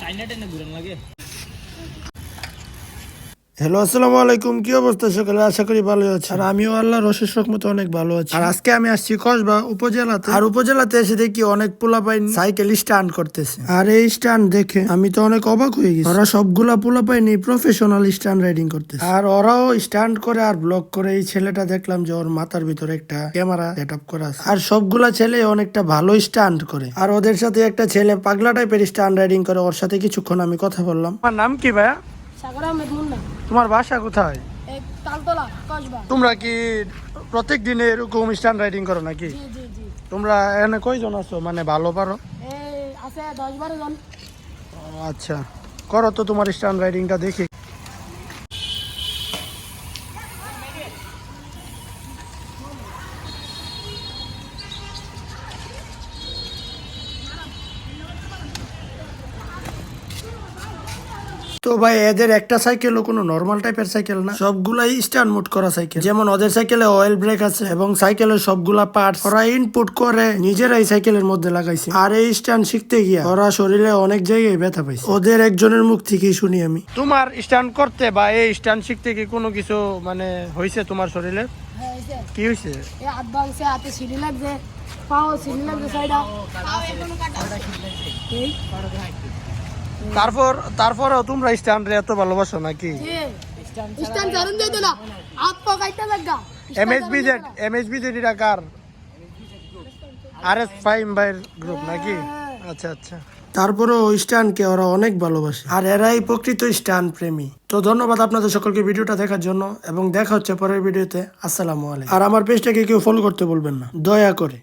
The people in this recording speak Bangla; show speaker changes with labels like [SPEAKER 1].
[SPEAKER 1] টাইনা টাইনা ঘুরান লাগে
[SPEAKER 2] হ্যালো আসসালামু আলাইকুম। কি অবস্থা সকালে? আশা করি ভালো আছে আর আমিও আল্লাহর অশেষ রহমতে অনেক ভালো আছি। আর আজকে আমি আসছি কসবা উপজেলাতে। আর উপজেলাতে এসে দেখি অনেক পোলা পোলাপাইন সাইকেল স্ট্যান্ড করতেছে। আর এই স্ট্যান্ড দেখে আমি তো অনেক অবাক হয়ে গেছি। ওরা সবগুলা পোলাপাইনি প্রফেশনাল স্ট্যান্ড রাইডিং করতেছে। আর ওরাও স্ট্যান্ড করে আর ব্লক করে। এই ছেলেটা দেখলাম যে ওর মাথার ভিতরে একটা ক্যামেরা সেট আপ করা আছে। আর সবগুলা ছেলে অনেকটা ভালো স্ট্যান্ড করে। আর ওদের সাথে একটা ছেলে পাগলা টাইপের স্ট্যান্ড রাইডিং করে। ওর সাথে কিছুক্ষণ আমি কথা বললাম। আমার নাম কি ভাইয়া?
[SPEAKER 3] সাগর আহমেদ মুন্না।
[SPEAKER 2] তোমার বাসা কোথায়?
[SPEAKER 3] তালতলা কসবা।
[SPEAKER 2] তোমরা কি প্রত্যেক দিনে এরকম স্ট্যান্ড রাইডিং করো নাকি? তোমরা এখানে কয়জন আছো? মানে ভালো পারো?
[SPEAKER 3] আছে দশ বারো জন।
[SPEAKER 2] আচ্ছা। করো তো তোমার স্ট্যান্ড রাইডিংটা দেখি। তো ভাই এদের একটা সাইকেলও কোনো নর্মাল টাইপের সাইকেল না। সবগুলাই স্ট্যান্ড মোড করা সাইকেল যেমন ওদের সাইকেলে অয়েল ব্রেক আছে এবং সাইকেলের সবগুলা পার্টস ওরা ইনপুট করে নিজেরাই সাইকেলের মধ্যে লাগাইছে। আর এই স্ট্যান্ড শিখতে গিয়া ওরা শরীরে অনেক জায়গায় ব্যথা পাইছে। ওদের একজনের মুখ থেকেই শুনি আমি। তোমার স্ট্যান্ড করতে বা এই স্ট্যান্ড শিখতে কি কোনো কিছু মানে হয়েছে তোমার শরীরে?
[SPEAKER 3] হ্যাঁ এই যে,
[SPEAKER 2] কি হয়েছে
[SPEAKER 3] হাত ভাঙছে হাতে সিঁড়ি লাগছে পাও সিঁড়ি লাগছে সাইডা। এই
[SPEAKER 2] তারপর তারপরেও তোমরা স্ট্যান্ড এত ভালোবাসো নাকি?
[SPEAKER 3] স্ট্যান্ড জানুন যেত না হাত পা কাইটা লাগা।
[SPEAKER 2] এমএসবি জেড এমএসবি জেড এটা কার? আর এস ফাইম ভাইয়ের গ্রুপ নাকি? আচ্ছা আচ্ছা। তারপরে ওই স্ট্যান্ডকে ওরা অনেক ভালোবাসে। আর এরাই প্রকৃত স্ট্যান্ড প্রেমী। তো ধন্যবাদ আপনাদের সকলকে ভিডিওটা দেখার জন্য এবং দেখা হচ্ছে পরের ভিডিওতে। আসসালামু আলাইকুম। আর আমার পেজটাকে কেউ ফলো করতে বলবেন না। দয়া করে।